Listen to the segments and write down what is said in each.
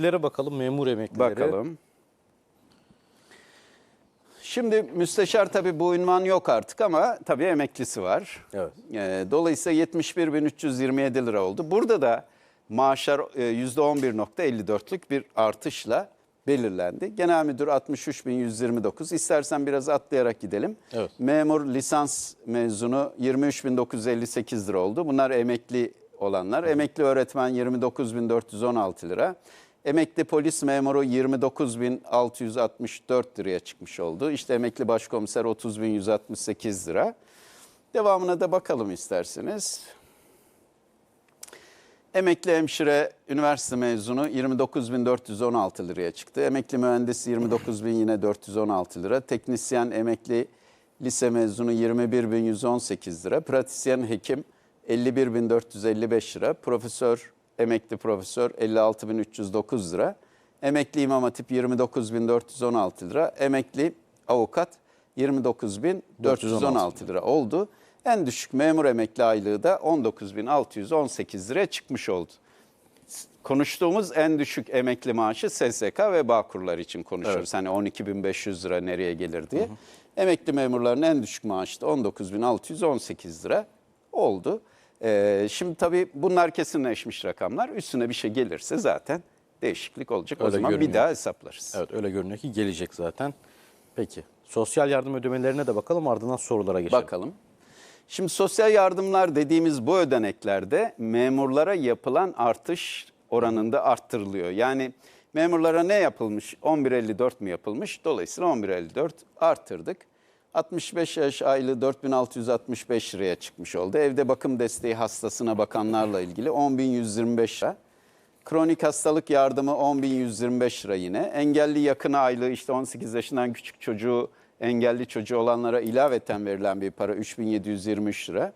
emeklilere bakalım, memur emeklileri. Bakalım. Şimdi müsteşar tabii bu ünvan yok artık ama tabii emeklisi var. Evet. Ee, Dolayısıyla 71.327 lira oldu. Burada da maaşlar e, %11.54'lük bir artışla belirlendi. Genel müdür 63.129. İstersen biraz atlayarak gidelim. Evet. Memur lisans mezunu 23.958 lira oldu. Bunlar emekli olanlar. Emekli öğretmen 29.416 lira. Emekli polis memuru 29.664 liraya çıkmış oldu. İşte emekli başkomiser 30.168 lira. Devamına da bakalım isterseniz. Emekli hemşire üniversite mezunu 29.416 liraya çıktı. Emekli mühendis 29.000 yine 416 lira. Teknisyen emekli lise mezunu 21.118 lira. Pratisyen hekim 51.455 lira. Profesör, emekli profesör 56.309 lira. Emekli imam hatip 29.416 lira. Emekli avukat 29.416 lira oldu. En düşük memur emekli aylığı da 19.618 liraya çıkmış oldu. Konuştuğumuz en düşük emekli maaşı SSK ve Bağkurlar için konuşuyoruz. Hani 12.500 lira nereye gelir diye. Emekli memurların en düşük maaşı da 19.618 lira oldu. Ee, şimdi tabii bunlar kesinleşmiş rakamlar. Üstüne bir şey gelirse zaten değişiklik olacak. o Öyle zaman bir görünüyor. daha hesaplarız. Evet öyle görünüyor ki gelecek zaten. Peki. Sosyal yardım ödemelerine de bakalım ardından sorulara geçelim. Bakalım. Şimdi sosyal yardımlar dediğimiz bu ödeneklerde memurlara yapılan artış oranında arttırılıyor. Yani memurlara ne yapılmış? 11.54 mi yapılmış? Dolayısıyla 11.54 arttırdık. 65 yaş aylığı 4665 liraya çıkmış oldu. Evde bakım desteği hastasına bakanlarla ilgili 10.125 lira. Kronik hastalık yardımı 10.125 lira yine. Engelli yakını aylığı işte 18 yaşından küçük çocuğu, engelli çocuğu olanlara ilaveten verilen bir para 3.723 lira.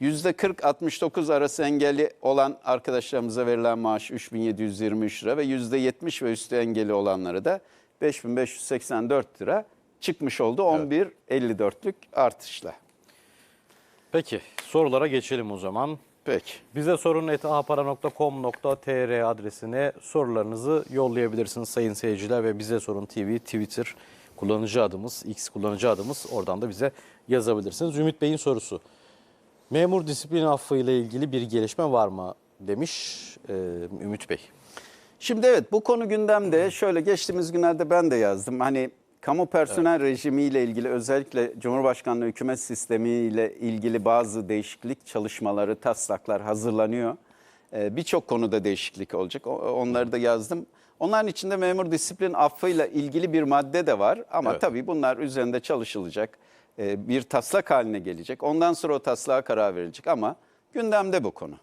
%40-69 arası engelli olan arkadaşlarımıza verilen maaş 3.723 lira ve %70 ve üstü engelli olanlara da 5.584 lira çıkmış oldu 11.54'lük artışla. Peki sorulara geçelim o zaman. Peki. Bize sorun ahapara.com.tr adresine sorularınızı yollayabilirsiniz sayın seyirciler ve bize sorun TV Twitter kullanıcı adımız, X kullanıcı adımız oradan da bize yazabilirsiniz. Ümit Bey'in sorusu. Memur disiplin affı ile ilgili bir gelişme var mı demiş e, Ümit Bey. Şimdi evet bu konu gündemde. Şöyle geçtiğimiz günlerde ben de yazdım. Hani kamu personel rejimiyle ilgili özellikle Cumhurbaşkanlığı hükümet sistemiyle ilgili bazı değişiklik çalışmaları, taslaklar hazırlanıyor. Ee, Birçok konuda değişiklik olacak. Onları da yazdım. Onların içinde memur disiplin affıyla ilgili bir madde de var. Ama Evet. tabii bunlar üzerinde çalışılacak. Ee, Bir taslak haline gelecek. Ondan sonra o taslağa karar verilecek ama gündemde bu konu.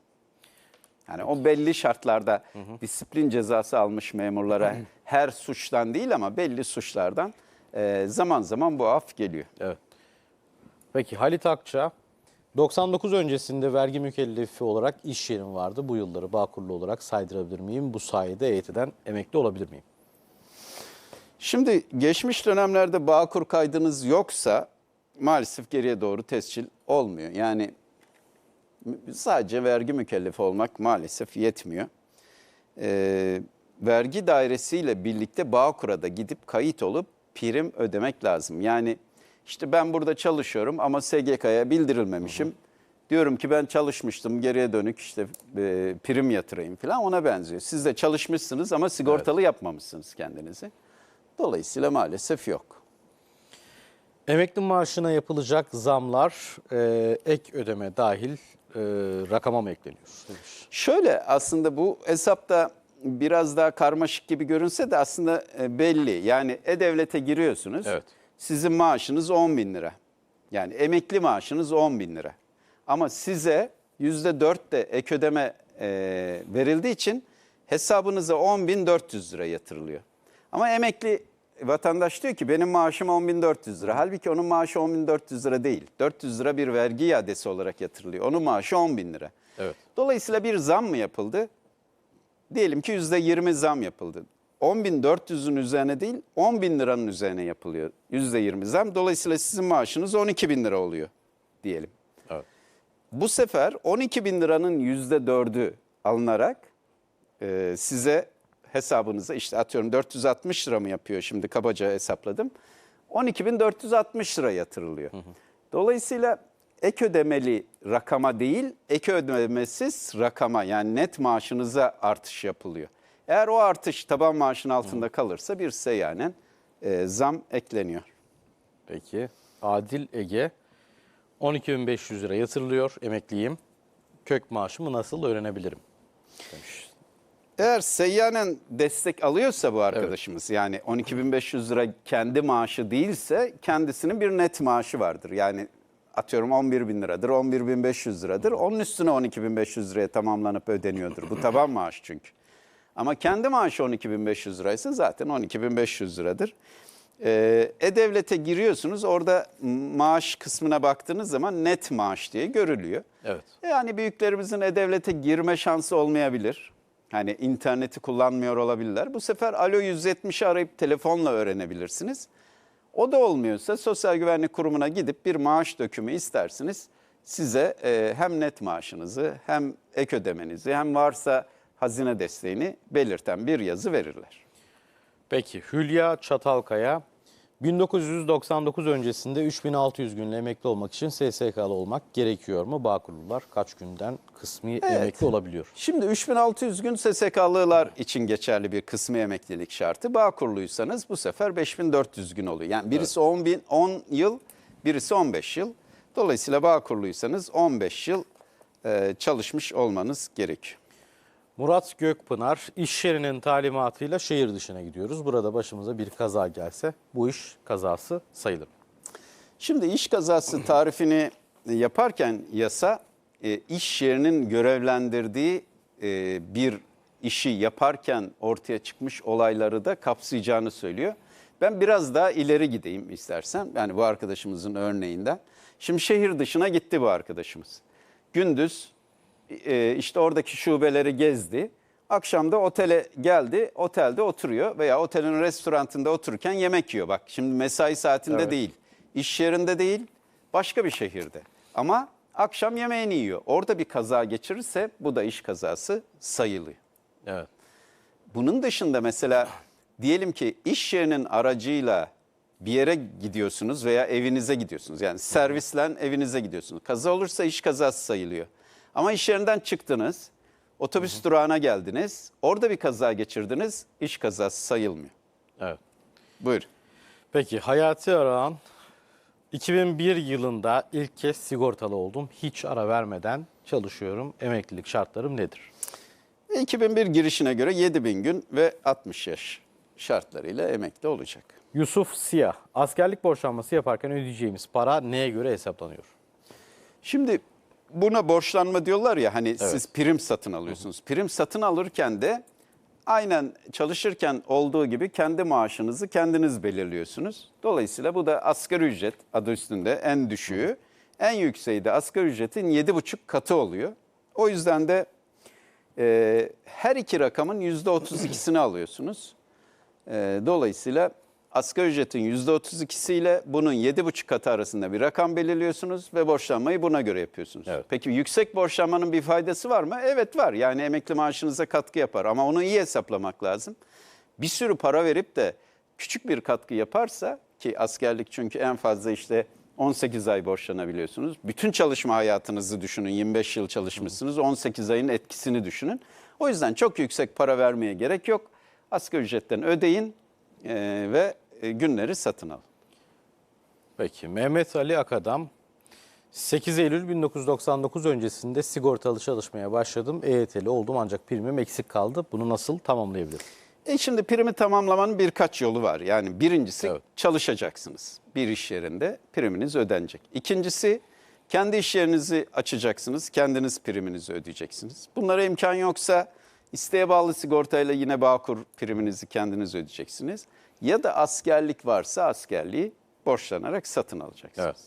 Yani o belli şartlarda disiplin cezası almış memurlara her suçtan değil ama belli suçlardan e, zaman zaman bu af geliyor. Evet. Peki Halit Akça 99 öncesinde vergi mükellefi olarak iş yerim vardı. Bu yılları Bağkurlu olarak saydırabilir miyim? Bu sayede EYT'den emekli olabilir miyim? Şimdi geçmiş dönemlerde Bağkur kaydınız yoksa maalesef geriye doğru tescil olmuyor. Yani sadece vergi mükellefi olmak maalesef yetmiyor. Ee, vergi dairesiyle birlikte Bağkur'a da gidip kayıt olup prim ödemek lazım. Yani işte ben burada çalışıyorum ama SGK'ya bildirilmemişim. Diyorum ki ben çalışmıştım geriye dönük işte e, prim yatırayım falan ona benziyor. Siz de çalışmışsınız ama sigortalı yapmamışsınız kendinizi. Dolayısıyla maalesef yok. Emekli maaşına yapılacak zamlar e, ek ödeme dahil e, rakama mı ekleniyor? Şöyle aslında bu hesapta biraz daha karmaşık gibi görünse de aslında e, belli. Yani E-Devlet'e giriyorsunuz. Evet. Sizin maaşınız 10 bin lira. Yani emekli maaşınız 10 bin lira. Ama size %4 de ek ödeme e, verildiği için hesabınıza 10.400 lira yatırılıyor. Ama emekli vatandaş diyor ki benim maaşım 10.400 lira. Halbuki onun maaşı 10.400 lira değil. 400 lira bir vergi iadesi olarak yatırılıyor. Onun maaşı 10 bin lira. Evet. Dolayısıyla bir zam mı yapıldı? Diyelim ki %20 zam yapıldı. 10.400'ün üzerine değil 10 bin liranın üzerine yapılıyor %20 zam. Dolayısıyla sizin maaşınız 12 bin lira oluyor diyelim. Evet. Bu sefer 12 bin liranın %4'ü alınarak e, size hesabınıza işte atıyorum 460 lira mı yapıyor şimdi kabaca hesapladım. 12.460 lira yatırılıyor. Dolayısıyla ek ödemeli rakama değil, ek ödemesiz rakama yani net maaşınıza artış yapılıyor. Eğer o artış taban maaşın altında kalırsa bir seyyanen e, zam ekleniyor. Peki. Adil Ege 12.500 lira yatırılıyor. Emekliyim. Kök maaşımı nasıl öğrenebilirim? Demiş. Eğer seyyanen destek alıyorsa bu arkadaşımız yani 12.500 lira kendi maaşı değilse kendisinin bir net maaşı vardır. Yani atıyorum 11 bin liradır, 11.500 liradır. Onun üstüne 12.500 liraya tamamlanıp ödeniyordur. Bu taban maaş çünkü. Ama kendi maaşı 12.500 liraysa zaten 12.500 liradır. Ee, E-Devlet'e giriyorsunuz orada maaş kısmına baktığınız zaman net maaş diye görülüyor. Evet. Yani büyüklerimizin E-Devlet'e girme şansı olmayabilir. Hani interneti kullanmıyor olabilirler. Bu sefer Alo 170'i arayıp telefonla öğrenebilirsiniz. O da olmuyorsa Sosyal Güvenlik Kurumu'na gidip bir maaş dökümü istersiniz. Size e, hem net maaşınızı hem ek ödemenizi hem varsa hazine desteğini belirten bir yazı verirler. Peki Hülya Çatalkaya 1999 öncesinde 3600 günle emekli olmak için SSK'lı olmak gerekiyor mu? Bağkurlular kaç günden kısmi emekli olabiliyor? Şimdi 3600 gün SSK'lılar için geçerli bir kısmi emeklilik şartı. Bağkurluysanız bu sefer 5400 gün oluyor. Yani birisi 10, bin, 10 yıl, birisi 15 yıl. Dolayısıyla Bağkurluysanız 15 yıl e, çalışmış olmanız gerekiyor. Murat Gökpınar, iş yerinin talimatıyla şehir dışına gidiyoruz. Burada başımıza bir kaza gelse bu iş kazası sayılır. Şimdi iş kazası tarifini yaparken yasa e, iş yerinin görevlendirdiği e, bir işi yaparken ortaya çıkmış olayları da kapsayacağını söylüyor. Ben biraz daha ileri gideyim istersen. Yani bu arkadaşımızın örneğinden. Şimdi şehir dışına gitti bu arkadaşımız. Gündüz e, işte oradaki şubeleri gezdi. Akşam da otele geldi. Otelde oturuyor veya otelin restorantında otururken yemek yiyor. Bak şimdi mesai saatinde Evet. değil, iş yerinde değil, başka bir şehirde. Ama akşam yemeğini yiyor. Orada bir kaza geçirirse bu da iş kazası sayılıyor. Evet. Bunun dışında mesela diyelim ki iş yerinin aracıyla bir yere gidiyorsunuz veya evinize gidiyorsunuz. Yani servisle evinize gidiyorsunuz. Kaza olursa iş kazası sayılıyor. Ama iş yerinden çıktınız, otobüs durağına geldiniz, orada bir kaza geçirdiniz, iş kazası sayılmıyor. Evet. Buyur. Peki Hayati Arağan 2001 yılında ilk kez sigortalı oldum. Hiç ara vermeden çalışıyorum. Emeklilik şartlarım nedir? 2001 girişine göre 7000 gün ve 60 yaş şartlarıyla emekli olacak. Yusuf Siyah, askerlik borçlanması yaparken ödeyeceğimiz para neye göre hesaplanıyor? Şimdi buna borçlanma diyorlar ya hani siz prim satın alıyorsunuz. Prim satın alırken de aynen çalışırken olduğu gibi kendi maaşınızı kendiniz belirliyorsunuz. Dolayısıyla bu da asgari ücret adı üstünde en düşüğü. En yükseği de asgari ücretin 7,5 katı oluyor. O yüzden de e, her iki rakamın %32'sini alıyorsunuz. E, dolayısıyla asgari ücretin %32'siyle bunun 7,5 katı arasında bir rakam belirliyorsunuz ve borçlanmayı buna göre yapıyorsunuz. Evet. Peki yüksek borçlanmanın bir faydası var mı? Evet var. Yani emekli maaşınıza katkı yapar ama onu iyi hesaplamak lazım. Bir sürü para verip de küçük bir katkı yaparsa ki askerlik çünkü en fazla işte 18 ay borçlanabiliyorsunuz. Bütün çalışma hayatınızı düşünün. 25 yıl çalışmışsınız. 18 ayın etkisini düşünün. O yüzden çok yüksek para vermeye gerek yok. Asgari ücretten ödeyin e, ve günleri satın alın. Peki Mehmet Ali Akadam 8 Eylül 1999 öncesinde sigortalı çalışmaya başladım. EYT'li oldum ancak primim eksik kaldı. Bunu nasıl tamamlayabilirim? E şimdi primi tamamlamanın birkaç yolu var. Yani birincisi Evet. çalışacaksınız. Bir iş yerinde priminiz ödenecek. İkincisi kendi iş yerinizi açacaksınız. Kendiniz priminizi ödeyeceksiniz. Bunlara imkan yoksa isteğe bağlı sigortayla yine Bağkur priminizi kendiniz ödeyeceksiniz. Ya da askerlik varsa askerliği borçlanarak satın alacaksınız. Evet.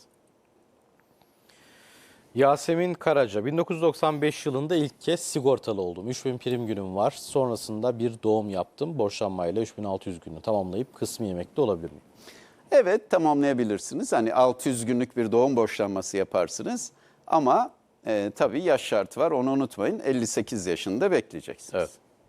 Yasemin Karaca 1995 yılında ilk kez sigortalı oldum. 3000 prim günüm var. Sonrasında bir doğum yaptım. Borçlanmayla 3600 günü tamamlayıp kısmi emekli olabilir miyim? Evet tamamlayabilirsiniz. Hani 600 günlük bir doğum borçlanması yaparsınız. Ama e, tabii yaş şartı var onu unutmayın. 58 yaşında bekleyeceksiniz. Evet.